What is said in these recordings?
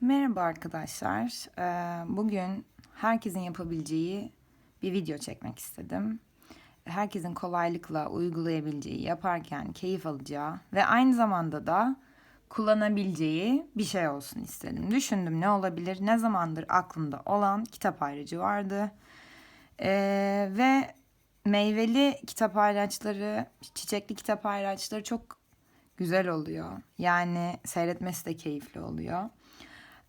Merhaba arkadaşlar. Ee, Bugün herkesin yapabileceği bir video çekmek istedim. Herkesin kolaylıkla uygulayabileceği, yaparken keyif alacağı ve aynı zamanda da kullanabileceği bir şey olsun istedim. Düşündüm ne olabilir? Ne zamandır aklımda olan kitap ayrıcı vardı. Ee, ve meyveli kitap ayraçları, çiçekli kitap ayraçları çok güzel oluyor. Yani seyretmesi de keyifli oluyor.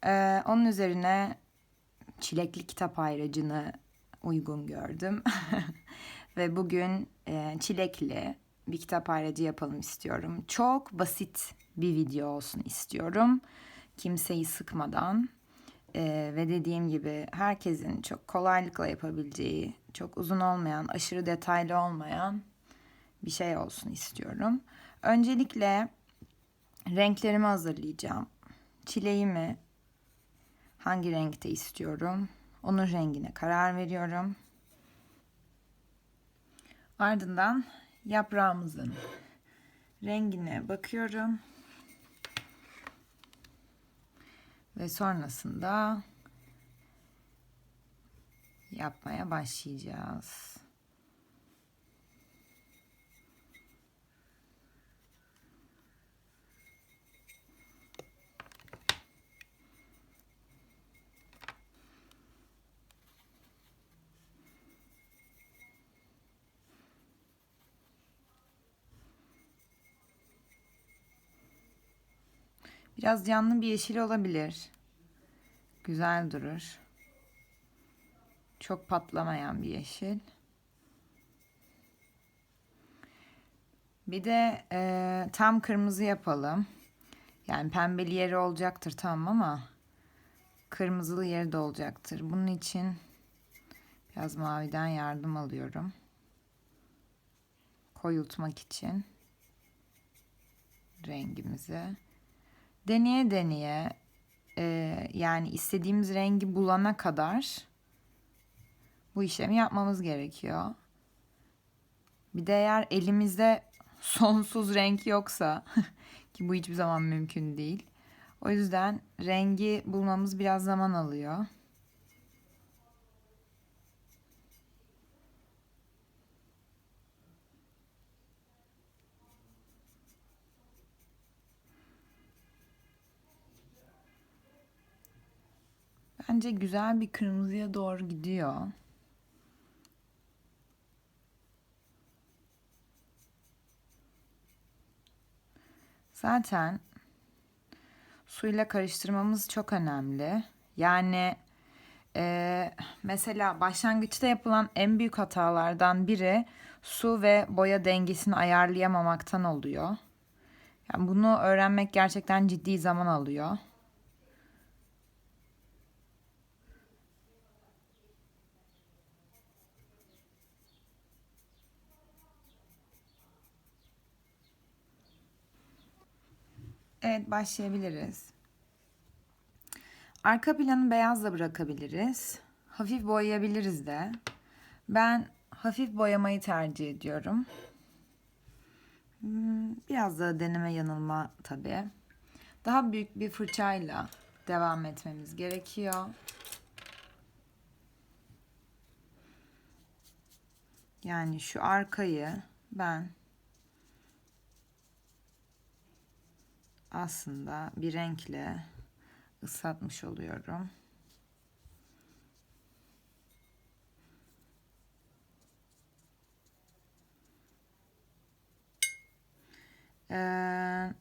Ee, onun üzerine çilekli kitap ayracını uygun gördüm. Ve bugün e, çilekli bir kitap ayracı yapalım istiyorum. Çok basit bir video olsun istiyorum. Kimseyi sıkmadan e, ve dediğim gibi herkesin çok kolaylıkla yapabileceği, çok uzun olmayan, aşırı detaylı olmayan bir şey olsun istiyorum. Öncelikle renklerimi hazırlayacağım. Çileğimi hangi renkte istiyorum. Onun rengine karar veriyorum. Ardından yaprağımızın rengine bakıyorum. Ve sonrasında yapmaya başlayacağız. Biraz canlı bir yeşil olabilir. Güzel durur. Çok patlamayan bir yeşil. Bir de e, tam kırmızı yapalım. Yani pembeli yeri olacaktır tamam ama kırmızılı yeri de olacaktır. Bunun için biraz maviden yardım alıyorum. Koyultmak için rengimizi deneye deneye e, yani istediğimiz rengi bulana kadar bu işlemi yapmamız gerekiyor. Bir de eğer elimizde sonsuz renk yoksa ki bu hiçbir zaman mümkün değil. O yüzden rengi bulmamız biraz zaman alıyor. Bence güzel bir kırmızıya doğru gidiyor. Zaten suyla karıştırmamız çok önemli. Yani e, mesela başlangıçta yapılan en büyük hatalardan biri su ve boya dengesini ayarlayamamaktan oluyor. Yani bunu öğrenmek gerçekten ciddi zaman alıyor. Evet başlayabiliriz. Arka planı beyaz da bırakabiliriz. Hafif boyayabiliriz de. Ben hafif boyamayı tercih ediyorum. Hmm, biraz da deneme yanılma tabii. Daha büyük bir fırçayla devam etmemiz gerekiyor. Yani şu arkayı ben aslında bir renkle ıslatmış oluyorum. Ee,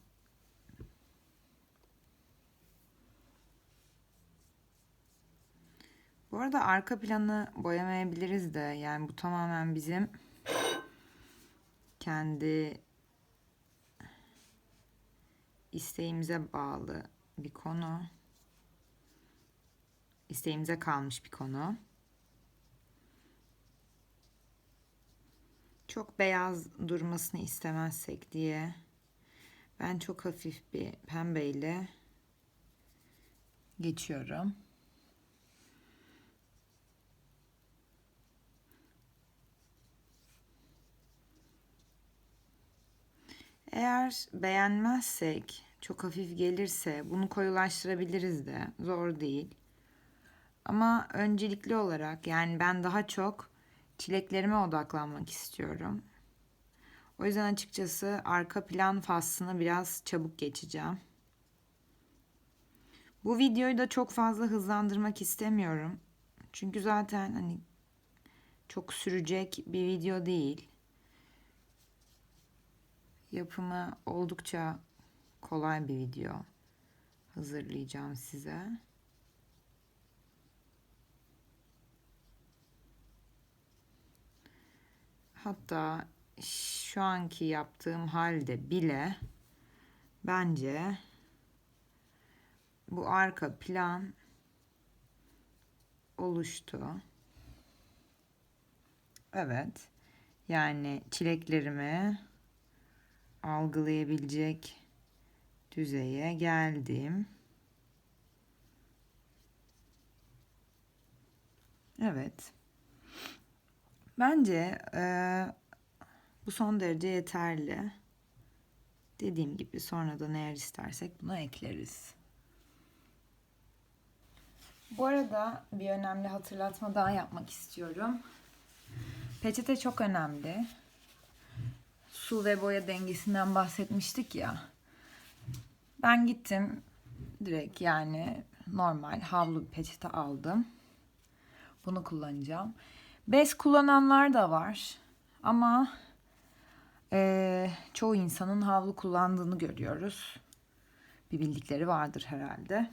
bu arada arka planı boyamayabiliriz de yani bu tamamen bizim kendi isteğimize bağlı bir konu. İsteğimize kalmış bir konu. Çok beyaz durmasını istemezsek diye ben çok hafif bir pembeyle geçiyorum. Eğer beğenmezsek çok hafif gelirse bunu koyulaştırabiliriz de. Zor değil. Ama öncelikli olarak yani ben daha çok çileklerime odaklanmak istiyorum. O yüzden açıkçası arka plan faslını biraz çabuk geçeceğim. Bu videoyu da çok fazla hızlandırmak istemiyorum. Çünkü zaten hani çok sürecek bir video değil. Yapımı oldukça kolay bir video hazırlayacağım size. Hatta şu anki yaptığım halde bile bence bu arka plan oluştu. Evet. Yani çileklerimi algılayabilecek düzeye geldim. Evet. Bence e, bu son derece yeterli. Dediğim gibi sonradan eğer istersek bunu ekleriz. Bu arada bir önemli hatırlatma daha yapmak istiyorum. Peçete çok önemli. Su ve boya dengesinden bahsetmiştik ya. Ben gittim direkt yani normal havlu peçete aldım. Bunu kullanacağım. Bez kullananlar da var. Ama e, çoğu insanın havlu kullandığını görüyoruz. Bir bildikleri vardır herhalde.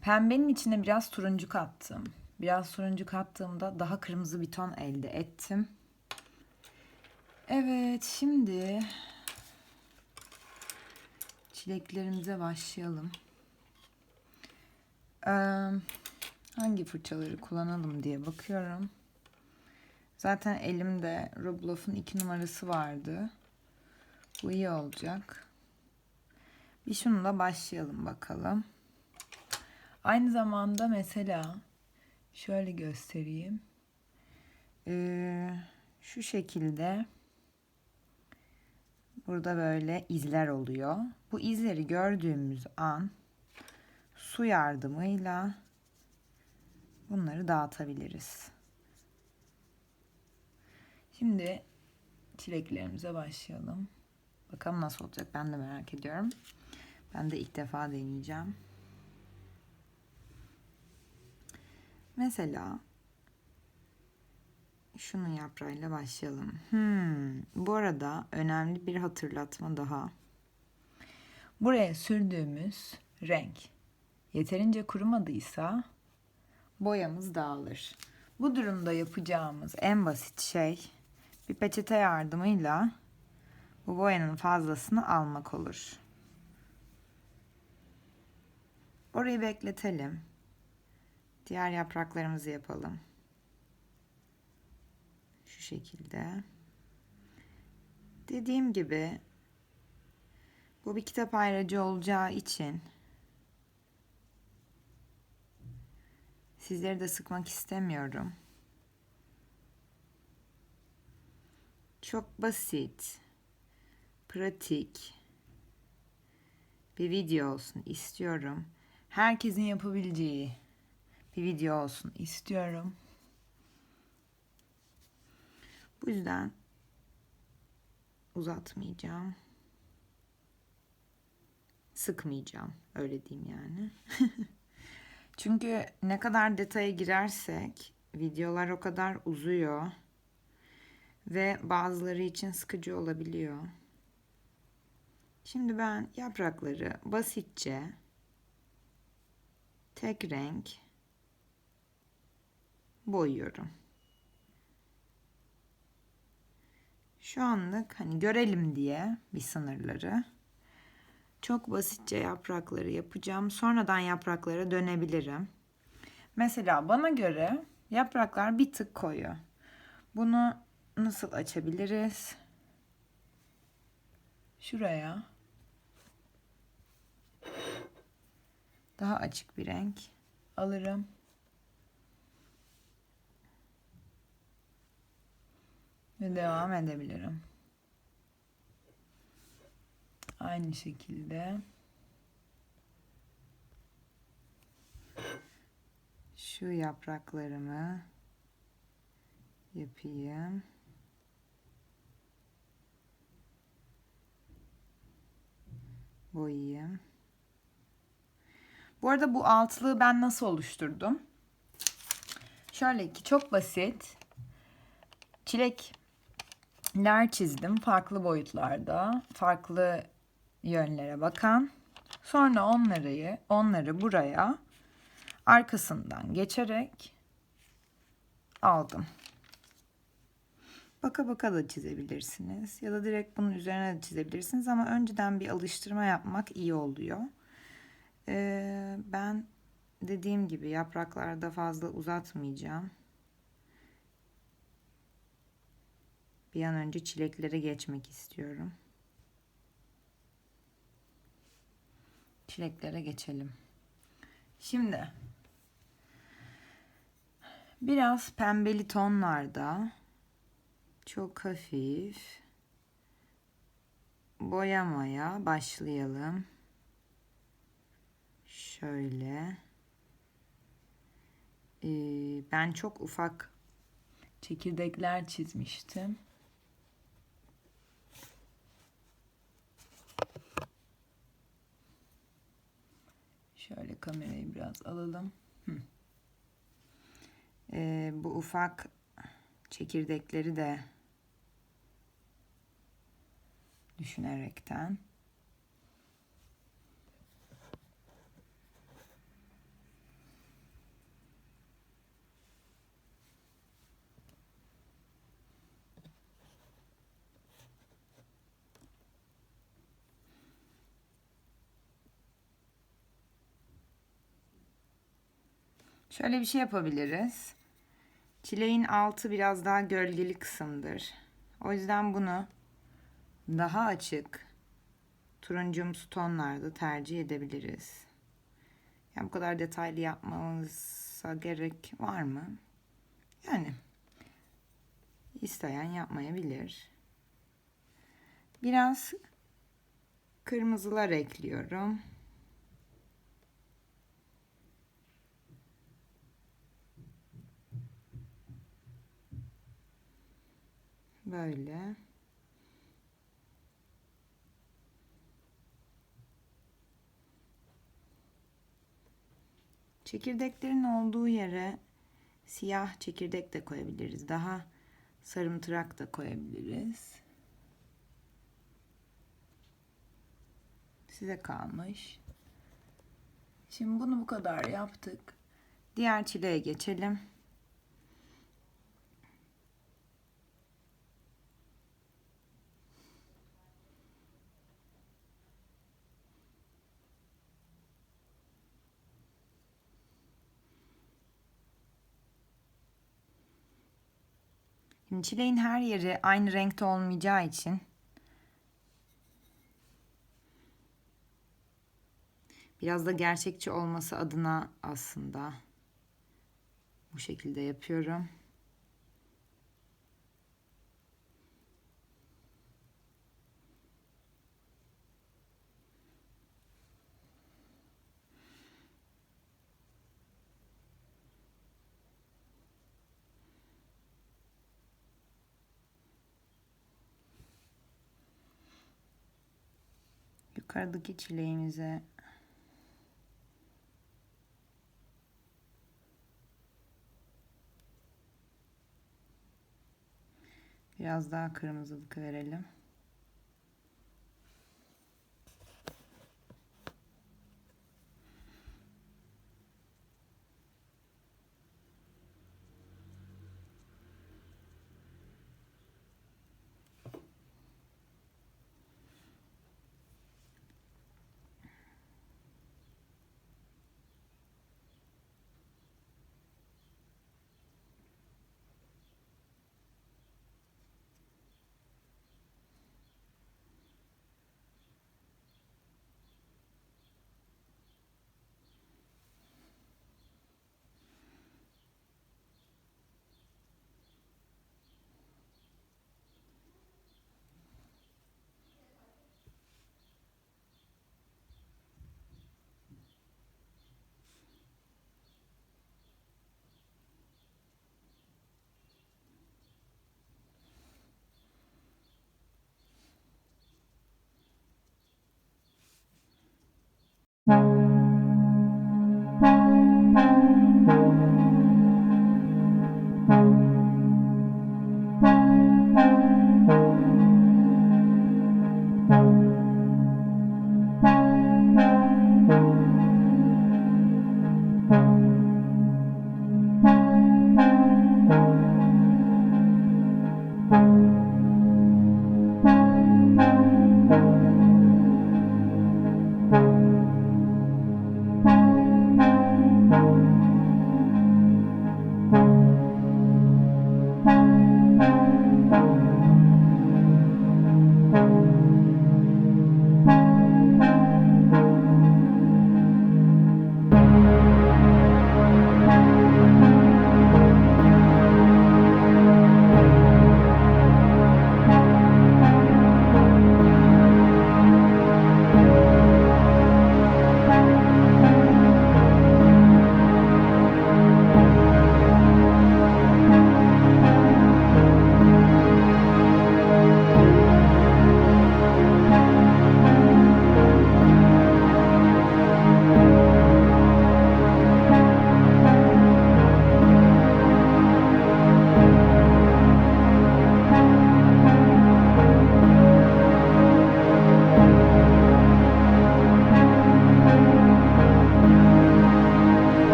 Pembenin içine biraz turuncu kattım. Biraz turuncu kattığımda daha kırmızı bir ton elde ettim. Evet şimdi çileklerimize başlayalım. Ee, hangi fırçaları kullanalım diye bakıyorum. Zaten elimde Robloff'un iki numarası vardı. Bu iyi olacak. Bir şununla başlayalım bakalım. Aynı zamanda mesela şöyle göstereyim. Ee, şu şekilde burada böyle izler oluyor. Bu izleri gördüğümüz an su yardımıyla bunları dağıtabiliriz. Şimdi çileklerimize başlayalım. Bakalım nasıl olacak ben de merak ediyorum. Ben de ilk defa deneyeceğim. Mesela şunun yaprağıyla başlayalım. Hmm, bu arada önemli bir hatırlatma daha. Buraya sürdüğümüz renk yeterince kurumadıysa boyamız dağılır. Bu durumda yapacağımız en basit şey bir peçete yardımıyla bu boyanın fazlasını almak olur. Orayı bekletelim. Diğer yapraklarımızı yapalım. Şekilde. Dediğim gibi bu bir kitap ayracı olacağı için sizleri de sıkmak istemiyorum. Çok basit, pratik bir video olsun istiyorum. Herkesin yapabileceği bir video olsun istiyorum. Bu yüzden uzatmayacağım. Sıkmayacağım. Öyle diyeyim yani. Çünkü ne kadar detaya girersek videolar o kadar uzuyor ve bazıları için sıkıcı olabiliyor. Şimdi ben yaprakları basitçe tek renk boyuyorum. Şu anlık hani görelim diye bir sınırları çok basitçe yaprakları yapacağım. Sonradan yapraklara dönebilirim. Mesela bana göre yapraklar bir tık koyu. Bunu nasıl açabiliriz? Şuraya daha açık bir renk alırım. Ve devam edebilirim. Aynı şekilde. Şu yapraklarımı yapayım. Boyayayım. Bu arada bu altlığı ben nasıl oluşturdum? Şöyle ki çok basit. Çilekler çizdim farklı boyutlarda, farklı yönlere bakan. Sonra onları onları buraya arkasından geçerek aldım. Baka baka da çizebilirsiniz ya da direkt bunun üzerine de çizebilirsiniz ama önceden bir alıştırma yapmak iyi oluyor. Ee, ben dediğim gibi yapraklarda fazla uzatmayacağım. Bir an önce çileklere geçmek istiyorum. Çileklere geçelim. Şimdi biraz pembeli tonlarda çok hafif boyamaya başlayalım. Şöyle. Ee, ben çok ufak çekirdekler çizmiştim. Şöyle kamerayı biraz alalım. Ee, bu ufak çekirdekleri de düşünerekten Şöyle bir şey yapabiliriz. Çileğin altı biraz daha gölgeli kısımdır. O yüzden bunu daha açık turuncumsu tonlarda tercih edebiliriz. Yani bu kadar detaylı yapmamıza gerek var mı? Yani isteyen yapmayabilir. Biraz kırmızılar ekliyorum. Böyle. Çekirdeklerin olduğu yere siyah çekirdek de koyabiliriz. Daha sarımtırak da koyabiliriz. Size kalmış. Şimdi bunu bu kadar yaptık. Diğer çileğe geçelim. Şimdi çileğin her yeri aynı renkte olmayacağı için biraz da gerçekçi olması adına aslında bu şekilde yapıyorum. Yukarıdaki çileğimize biraz daha kırmızılık verelim.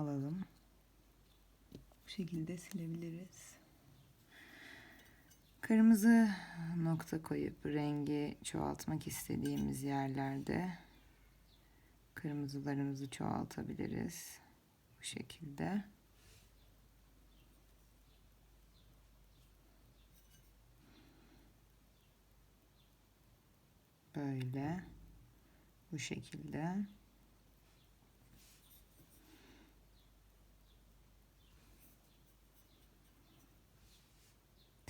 Alalım. Bu şekilde silebiliriz. Kırmızı nokta koyup rengi çoğaltmak istediğimiz yerlerde kırmızılarımızı çoğaltabiliriz. Bu şekilde. Böyle. Bu şekilde.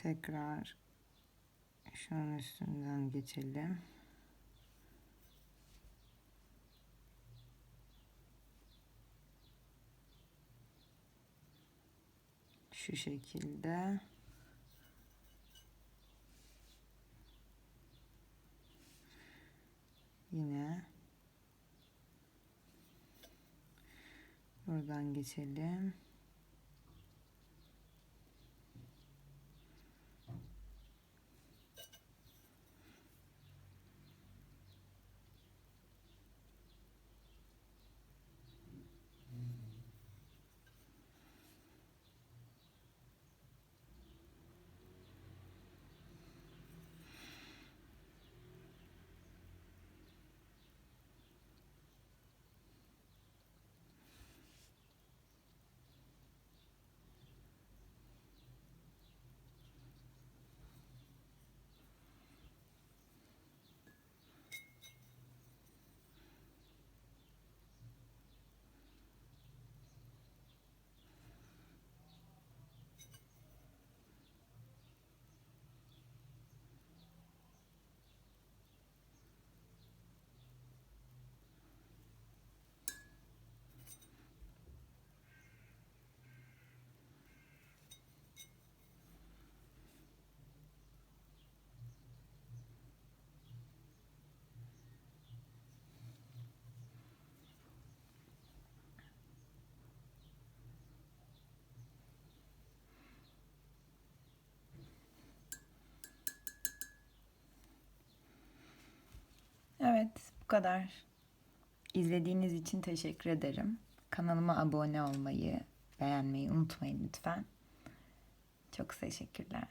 Tekrar şunun üstünden geçelim. Şu şekilde. Yine buradan geçelim. Evet, bu kadar. İzlediğiniz için teşekkür ederim. Kanalıma abone olmayı, beğenmeyi unutmayın lütfen. Çok teşekkürler.